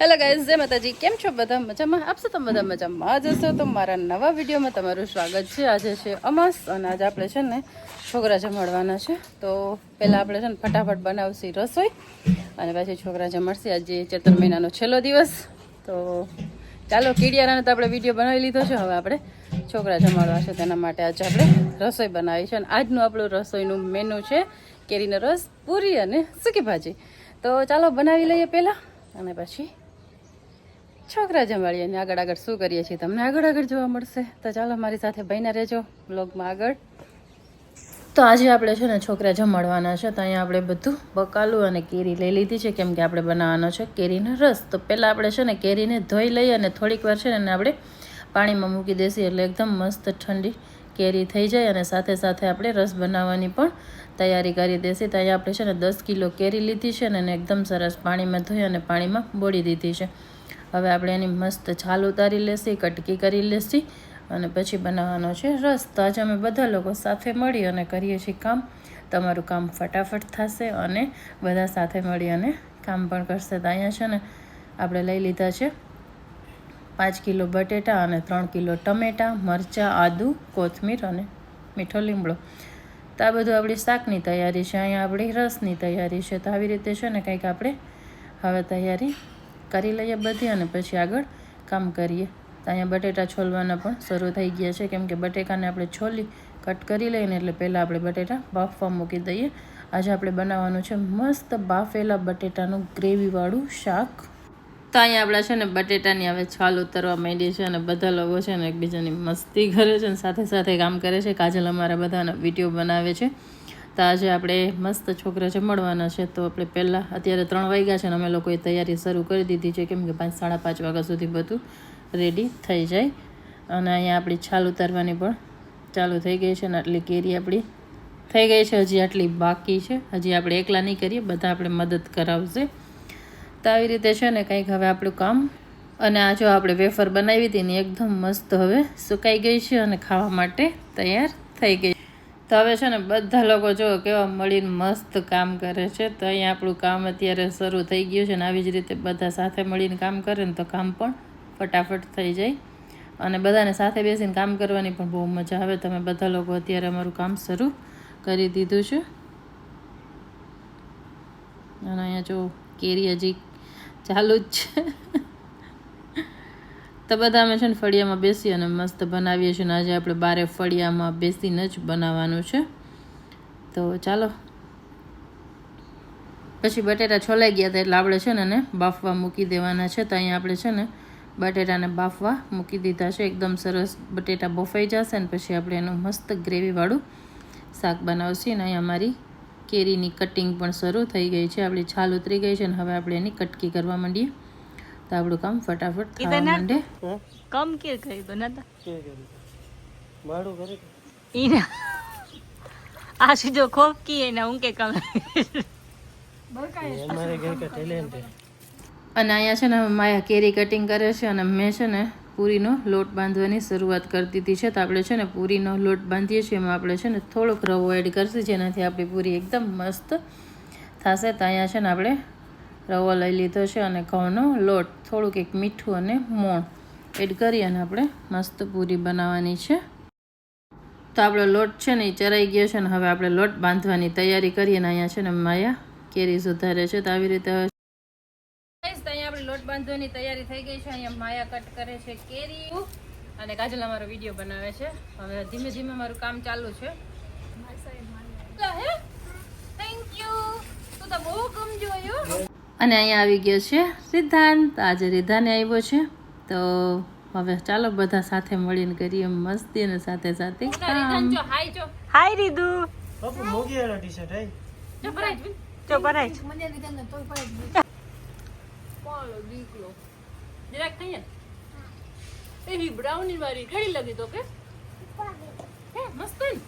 Hello guys જય માતાજી. કેમ છો બધા? મજામાં? આપશો તો બધા મજામાં આજ હશો. તો મારા નવા વિડીયોમાં તમારું સ્વાગત છે. આજે છે અમાસ અને આજે આપણે છે ને છોકરા જમાડવાના છે. તો પહેલાં આપણે છે ને ફટાફટ બનાવશી રસોઈ અને પછી છોકરા જમાડશે. આજે ચેતર મહિનાનો છેલ્લો દિવસ. તો ચાલો, કીડિયારાને તો આપણે વીડિયો બનાવી લીધો છે. હવે આપણે છોકરા જમાડવા છે. તેના માટે આજે આપણે રસોઈ બનાવી છે. અને આજનું આપણું રસોઈનું મેનુ છે કેરીનો રસ, પૂરી અને સૂકી ભાજી. તો ચાલો, બનાવી લઈએ પહેલાં અને પછી છોકરા જમાડીએ અને આગળ આગળ શું કરીએ છીએ તમને આગળ આગળ જોવા મળશે. તો ચાલો મારી સાથે ભાઈના રહેજો બ્લોગમાં આગળ. તો આજે આપણે છે ને છોકરા જમાડવાના છે, તો અહીંયા આપણે બધું બકાલું અને કેરી લઈ લીધી છે. કેમ કે આપણે બનાવવાનો છે કેરીનો રસ. તો પહેલાં આપણે છે ને કેરીને ધોઈ લઈએ અને થોડીક વાર છે ને એને આપણે પાણીમાં મૂકી દેસી એટલે એકદમ મસ્ત ઠંડી કેરી થઈ જાય અને સાથે સાથે આપણે રસ બનાવવાની પણ તૈયારી કરી દેસી. તો અહીંયા આપણે છે ને દસ કિલો કેરી લીધી છે ને એને એકદમ સરસ પાણીમાં ધોઈ અને પાણીમાં બોળી દીધી છે. હવે આપણે એની મસ્ત છાલ ઉતારી લેશી, કટકી કરી લેશી અને પછી બનાવવાનો છે રસ. તો આજે અમે બધા લોકો સાથે મળી અને કરીએ છીએ કામ. તમારું કામ ફટાફટ થશે અને બધા સાથે મળી અને કામ પણ કરશે. તો અહીંયા છે ને આપણે લઈ લીધા છે પાંચ કિલો બટેટા અને ત્રણ કિલો ટમેટાં, મરચાં, આદુ, કોથમીર અને મીઠો લીમડો. તો આ બધું આપણી શાકની તૈયારી છે. અહીંયા આપણી રસની તૈયારી છે. તો આવી રીતે છે ને કંઈક આપણે હવે તૈયારી કરી લઈએ બધી અને પછી આગળ કામ કરીએ. તો અહીંયા બટેટા છોલવાના પણ શરૂ થઈ ગયા છે. કેમ કે બટેકાને આપણે છોલી, કટ કરી લઈએ ને એટલે પહેલાં આપણે બટેટા બાફવા મૂકી દઈએ. આજે આપણે બનાવવાનું છે મસ્ત બાફેલા બટેટાનું ગ્રેવીવાળું શાક. તો અહીંયા આપણા છે ને બટેટાની હવે છાલ ઉતરવા માંડી છે અને બધા લોકો છે ને એકબીજાની મસ્તી કરે છે અને સાથે સાથે કામ કરે છે. કાજલ અમારા બધાના વીડિયો બનાવે છે. તો આજે આપણે મસ્ત છોકરા જમાડવાના છે. તો આપણે પહેલાં અત્યારે ત્રણ વાગ્યા છે ને અમે લોકોએ તૈયારી શરૂ કરી દીધી છે કેમ કે પાંચ, સાડા પાંચ વાગ્યા સુધી બધું રેડી થઈ જાય. અને અહીંયા આપણી છાલ ઉતારવાની પણ ચાલુ થઈ ગઈ છે ને આટલી કેરી આપણી થઈ ગઈ છે. હજી આટલી બાકી છે. હજી આપણે એકલા નહીં કરીએ, બધા આપણે મદદ કરાવશે. તો આવી રીતે છે ને કંઈક હવે આપણું કામ. અને આ જો આપણે વેફર બનાવી હતી ને એકદમ મસ્ત હવે સુકાઈ ગઈ છે અને ખાવા માટે તૈયાર થઈ ગઈ તો હવે છે ને બધા લોકો જો કેવા મળીને મસ્ત કામ કરે છે, તો અહીંયા આપણું કામ અત્યારે શરૂ થઈ ગયું છે ને આવી જ રીતે બધા સાથે મળીને કામ કરે ને તો કામ પણ ફટાફટ થઈ જાય. અને બધાને સાથે બેસીને કામ કરવાની પણ બહુ મજા આવે. તમે બધા લોકો અત્યારે અમારું કામ શરૂ કરી દીધું છે. અને અહીંયા જો કેરી હજી ચાલુ જ છે. તો બધા અમે છે ને ફળિયામાં બેસી અને મસ્ત બનાવીએ છીએ અને આજે આપણે બારે ફળિયામાં બેસીને જ બનાવવાનું છે. તો ચાલો. પછી બટેટા છોલાઈ ગયા હતા એટલે આપણે છે ને એને બાફવા મૂકી દેવાના છે. તો અહીંયા આપણે છે ને બટેટાને બાફવા મૂકી દીધા છે. એકદમ સરસ બટેટા બફાઈ જશે ને પછી આપણે એનું મસ્ત ગ્રેવીવાળું શાક બનાવશું. ને અહીંયા અમારી કેરીની કટિંગ પણ શરૂ થઈ ગઈ છે. આપણી છાલ ઉતરી ગઈ છે ને હવે આપણે એની કટકી કરવા માંડીએ. તો આપણું કામ ફટાફટ થવા માંડે. કમ કે કરી દો ના મારું કરે ઈના. આ જો ખોકી એના હું કે કમ? અમારે ઘર કે ટેલેન્ટ અને અહીંયા છે ને માયા કેરી કટિંગ કરે છે અને મેં છે ને પૂરીનો લોટ બાંધવાની શરૂઆત કરી દીધી છે. તો આપણે છે ને પૂરીનો લોટ બાંધીએ છીએ. એમાં આપણે છે ને થોડોક રવો એડ કરશું. જેનાથી આપણી પૂરી એકદમ મસ્ત થશે. તો અહીંયા છે ને આપણે રવો લઈ લીધો છે અને ઘઉંનો લોટ થોડુંક એક મીઠું અને મોણ એડ કરી અને આપણે મસ્ત પૂરી બનાવવાની છે. તો આપણો લોટ છે ને એ ચરાઈ ગયો છે ને હવે આપણે લોટ બાંધવાની તૈયારી કરીએ અને અહીંયા છે ને માયા કેરી સુધારે છે. તો આવી રીતે હવે અહીંયા આપણે લોટ બાંધવાની તૈયારી થઈ ગઈ છે. અહીંયા માયા કટ કરે છે કેરી અને કાજલ અમારો વીડિયો બનાવે છે. હવે ધીમે ધીમે મારું કામ ચાલુ છે. થેન્ક યુ તું બહુ કમજોર અને અહીંયા આવી ગયો છે સિદ્ધાંત. આજે રીધાને આવ્યો છે. તો હવે ચાલો બધા સાથે મળીને કરીએ મસ્તી અને સાથે સાથે હાય રીધુ. બ્રાઉની વાળી ઘડી લગી તો કે હે મસ્ત ને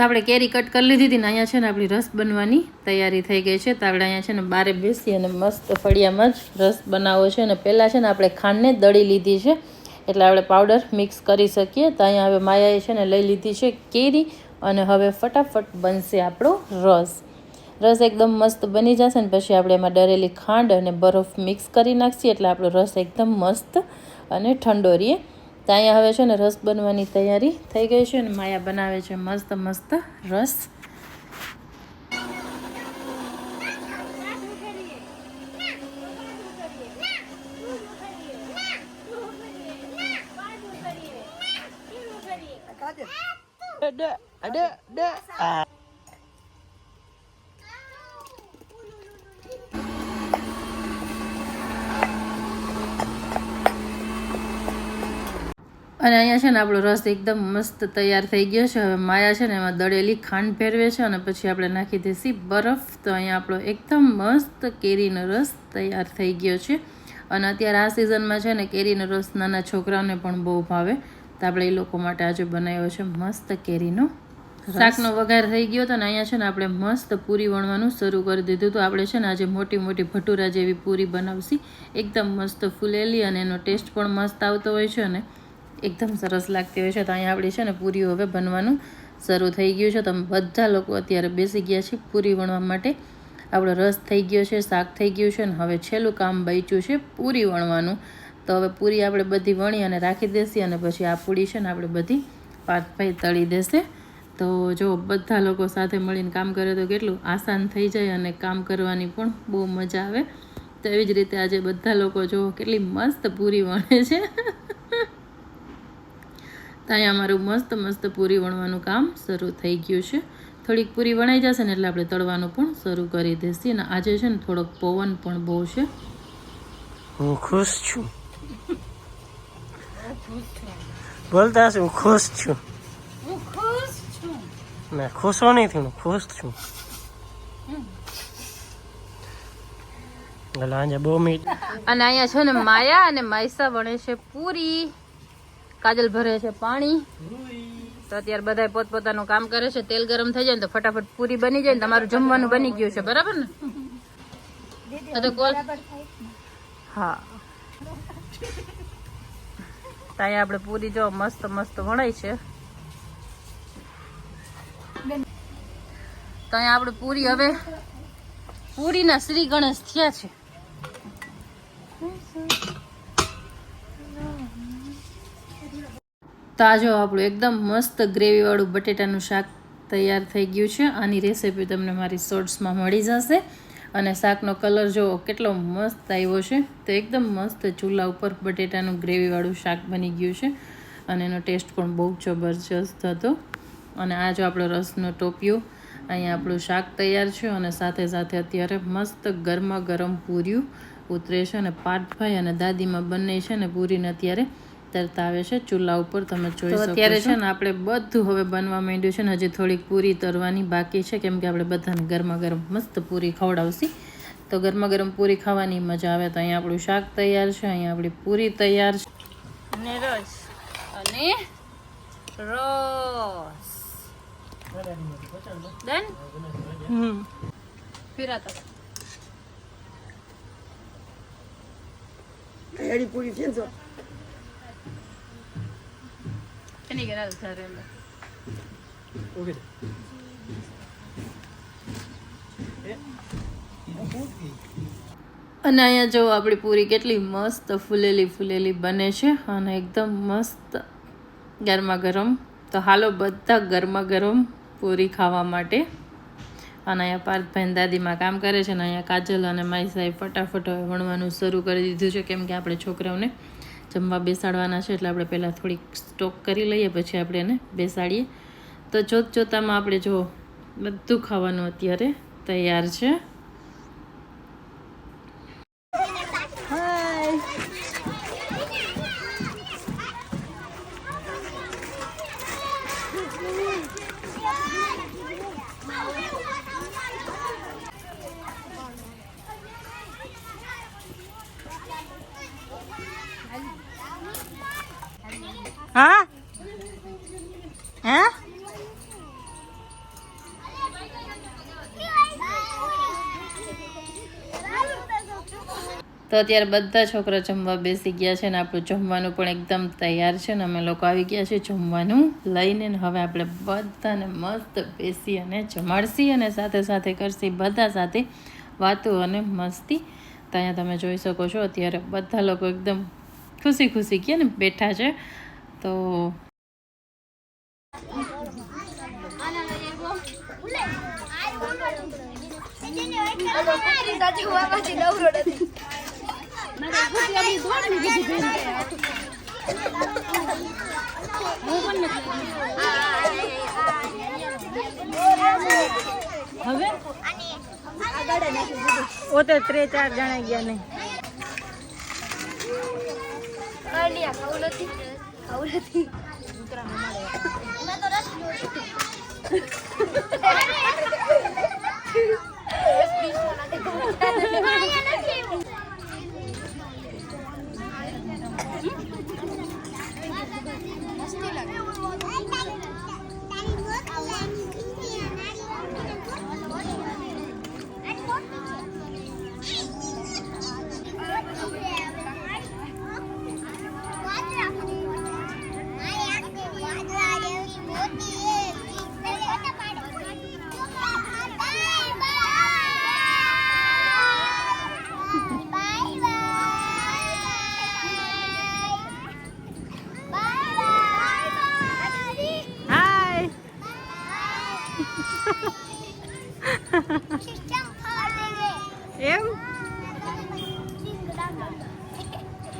તો આપણે કેરી કટ કરી લીધી હતી ને અહીંયા છે ને આપણી રસ બનવાની તૈયારી થઈ ગઈ છે. તો આપણે અહીંયા છે ને બારે બેસી અને મસ્ત ફળિયામાં જ રસ બનાવવો છે અને પહેલાં છે ને આપણે ખાંડને દળી લીધી છે. એટલે આપણે પાવડર મિક્સ કરી શકીએ. તો અહીંયા હવે માયાએ છે ને લઈ લીધી છે કેરી અને હવે ફટાફટ બનશે આપણો રસ. રસ એકદમ મસ્ત બની જશે ને પછી આપણે એમાં ડરેલી ખાંડ અને બરફ મિક્સ કરી નાખીએ. એટલે આપણો રસ એકદમ મસ્ત અને ઠંડો રહીએ તો અહીંયા હવે છે ને રસ બનવાની તૈયારી થઈ ગઈ છે અને માયા બનાવે છે મસ્ત મસ્ત રસ. અને અહીંયા છે ને આપણો રસ એકદમ મસ્ત તૈયાર થઈ ગયો છે. હવે માયા છે ને એમાં દળેલી ખાંડ ભેરવે છે અને પછી આપણે નાખી દેસી બરફ. તો અહીંયા આપણો એકદમ મસ્ત કેરીનો રસ તૈયાર થઈ ગયો છે. અને અત્યારે આ સિઝનમાં છે ને કેરીનો રસ નાના છોકરાઓને પણ બહુ ભાવે. તો આપણે એ લોકો માટે આજે બનાવ્યો છે મસ્ત કેરીનો શાકનો વઘાર થઈ ગયો હતો ને અહીંયા છે ને આપણે મસ્ત પૂરી વણવાનું શરૂ કરી દીધું. તો આપણે છે ને આજે મોટી મોટી ભટુરા જેવી પૂરી બનાવશી. એકદમ મસ્ત ફૂલેલી અને એનો ટેસ્ટ પણ મસ્ત આવતો હોય છે અને એકદમ સરસ લાગતી હોય છે. તો અહીંયા આપણી છે ને પૂરીઓ હવે બનવાનું શરૂ થઈ ગયું છે. તમે બધા લોકો અત્યારે બેસી ગયા છે પૂરી વણવા માટે. આપણો રસ થઈ ગયો છે, શાક થઈ ગયું છે ને હવે છેલ્લું કામ બચ્યું છે પૂરી વણવાનું. તો હવે પૂરી આપણે બધી વણી અને રાખી દેશી અને પછી આ પૂરી છે ને આપણે બધી પાથભાઈ તળી દેશે. તો જો બધા લોકો સાથે મળીને કામ કરે તો કેટલું આસાન થઈ જાય અને કામ કરવાની પણ બહુ મજા આવે. તો એવી જ રીતે આજે બધા લોકો જો કેટલી મસ્ત પૂરી વણે છે. તો અહીંયા અમારું મસ્ત મસ્ત પૂરી વણવાનું કામ શરૂ થઈ ગયું છે. થોડીક પૂરી વણાઈ જશે ને એટલે આપણે તળવાનું પણ શરૂ કરી દેસી અને આજે છે ને થોડોક પવન પણ બહુ છે. હું ખુશ છું. બોલતા હું ખુશ છું. ના ખુશ નહીં થયું ખુશ છું. બહુ મીઠ અને અહીંયા છે ને માયા અને માયસા વણે છે પૂરી. કાજલ ભરે છે પાણી. તો અત્યારે બધા પોતપોતાનું કામ કરે છે. તેલ ગરમ થઈ જાય ને તો ફટાફટ પૂરી બની જાય ને તમારું જમવાનું બની ગયું છે. બરાબર ને? હા તો કોલ હા. અહીંયા આપણે પૂરી જો મસ્ત મસ્ત વણાય છે. તો અહીંયા આપણે પૂરી હવે પૂરીના શ્રી ગણેશ થયા છે. તો આ આપણું એકદમ મસ્ત ગ્રેવીવાળું બટેટાનું શાક તૈયાર થઈ ગયું છે. આની રેસીપી તમને મારી શોર્ટ્સમાં મળી જશે. અને શાકનો કલર જો કેટલો મસ્ત આવ્યો છે. તો એકદમ મસ્ત ચૂલા ઉપર બટેટાનું ગ્રેવીવાળું શાક બની ગયું છે. અને એનો ટેસ્ટ પણ બહુ જબરજસ્ત હતો. અને આ જો આપણો રસનો ટોપિયો, અહીંયા આપણું શાક તૈયાર છે અને સાથે સાથે અત્યારે મસ્ત ગરમા ગરમ પૂર્યું ઉતરે છે અને પાટભાઈ અને દાદીમાં બંને છે ને પૂરીને અત્યારે તરતા આવે છે ચૂલા ઉપર તમે જોઈ શકો અત્યારે છે. ને આપણે બધું હવે બનવા માંડ્યું છે ને હજી થોડીક પૂરી તરવાની બાકી છે કેમ કે આપણે બધાને ગરમા ગરમ મસ્ત પૂરી ખવડાવશી. તો ગરમા ગરમ પૂરી ખાવાની મજા આવે તો અહીંયા આપણું શાક તૈયાર છે અહીંયા આપણી પૂરી તૈયાર છે. અને રસ અને રસ ડન? હમ. ફિરાતા. એની ઘરે ઘરે ઓકે અને અહીંયા જો આપણી પૂરી કેટલી મસ્ત ફૂલેલી ફૂલેલી બને છે અને એકદમ મસ્ત ગરમા ગરમ. તો હાલો બધા ગરમા ગરમ પૂરી ખાવા માટે. અને અહીંયા પાર્થભાઈ દાદીમાં કામ કરે છે અને અહીંયા કાજલ અને માઈ સાહેબ ફટાફટ વણવાનું શરૂ કરી દીધું છે કેમ કે આપણે છોકરાઓને જમવા બેસાડવાના છે એટલે આપણે પહેલાં થોડીક સ્ટોક કરી લઈએ, પછી આપણે એને બેસાડીએ. તો જોત જોતામાં આપણે જો બધું ખાવાનું અત્યારે તૈયાર છે. હા? હે? તો અત્યારે બધા છોકરા જમવા બેસી ગયા છે ને આપણું જમવાનું પણ એકદમ તૈયાર છે ને અમે લોકો આવી ગયા છે જમવાનું લઈને હવે આપણે બધાને મસ્ત બેસી અને જમાડશી અને સાથે સાથે કરશી બધા સાથે વાતો અને મસ્તી. ત્યાં તમે જોઈ શકો છો, અત્યારે બધા લોકો એકદમ ખુશી ખુશી કે ને બેઠા છે. તો હવે? ઓ તો ત્રે ચાર જણા ગયા નહીં. હાય એમ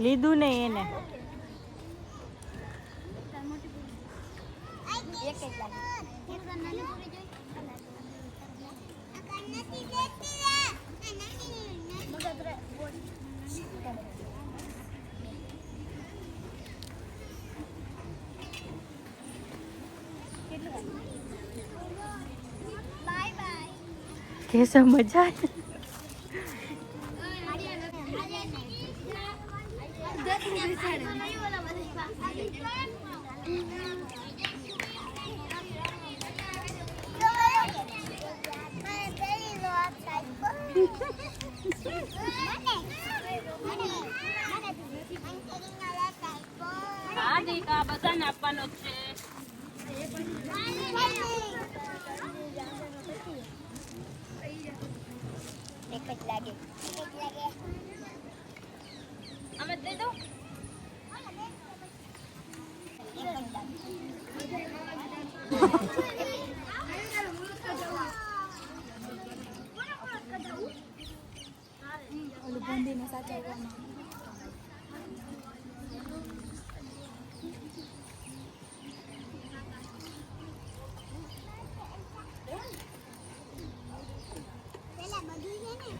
બોલ ને એને. કેસા મજા આવે હા દીકા બધાને આપવાનો છે. એક જ લાગે. એક જ લાગે અમે દઈ દો પેલા બધું છે ને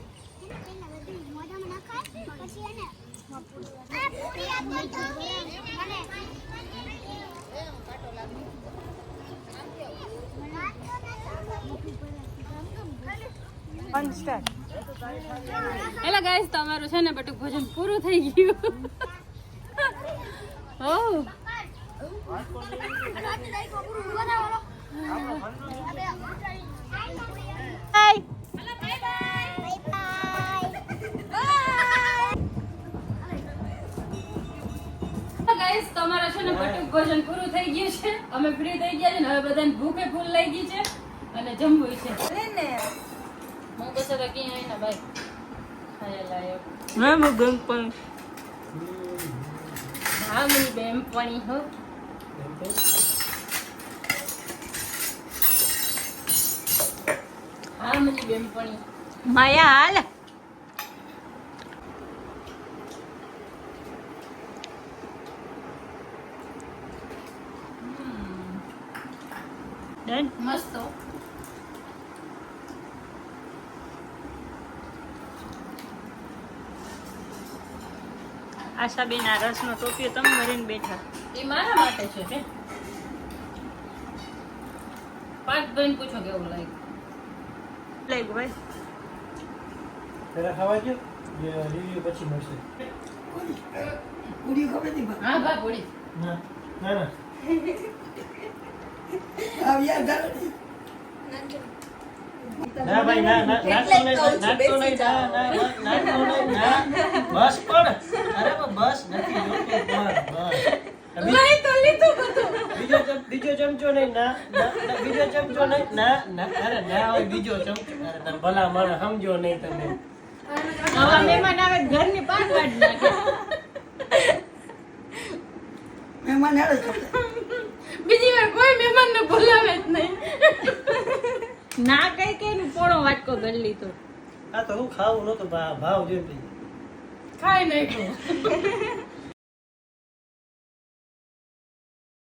એને પેલા બધું મોઢામાં નખાય પછી એને આ પૂરી આપો તો મને વન સ્ટાર એટલે ગાઈસ તમારું છે ને બટુક ભોજન પૂરું થઈ ગયું. ઓ તમારા છે ને બટુક ભોજન પૂરું થઈ ગયું છે. અમે ફ્રી થઈ ગયા છે ને, હવે બધાને ભૂખે ફૂલ લઈ ગઈ છે અને જમવું છે. હું કશે તો ક્યાં ને ભાઈ? ખાયા લાયક. મેં ગમ પણ. હા. મારી બેનપણી માયા હાલ. મસ્ત આશાબેન આ રસનો ટોપિયો તમે ભરીને બેઠા. એ મારા માટે છે કે? પાંચ ભાઈને પૂછો કેવું લાગ્યું. લાગ્યું ભાઈ પેલા ખાવા જો રિવ્યુ પછી મળશે. હા બા બોડી ના ના ના. ના ભાઈ ના ના નહીં ના ના ના, નહીં ના. બસ પણ અરે બસ નથી બીજો ચમચો નહીં ના ના, ના, બીજો ચમચો નહીં ના ના અરે ના હોય બીજો ચમચો. અરે તમે ભલા મને સમજો નહીં તમે નવા મહેમાન આવે ઘરની પાન કાઢી નાખે. બીજી વાર કોઈ મહેમાનને બોલાવે જ નહીં. ના કઈ કે નું પોણો વાટકો ગળી લીધો. આ તો હું ખાવું નતો ભાવ જોઈ ખાઈ નાખ્યું.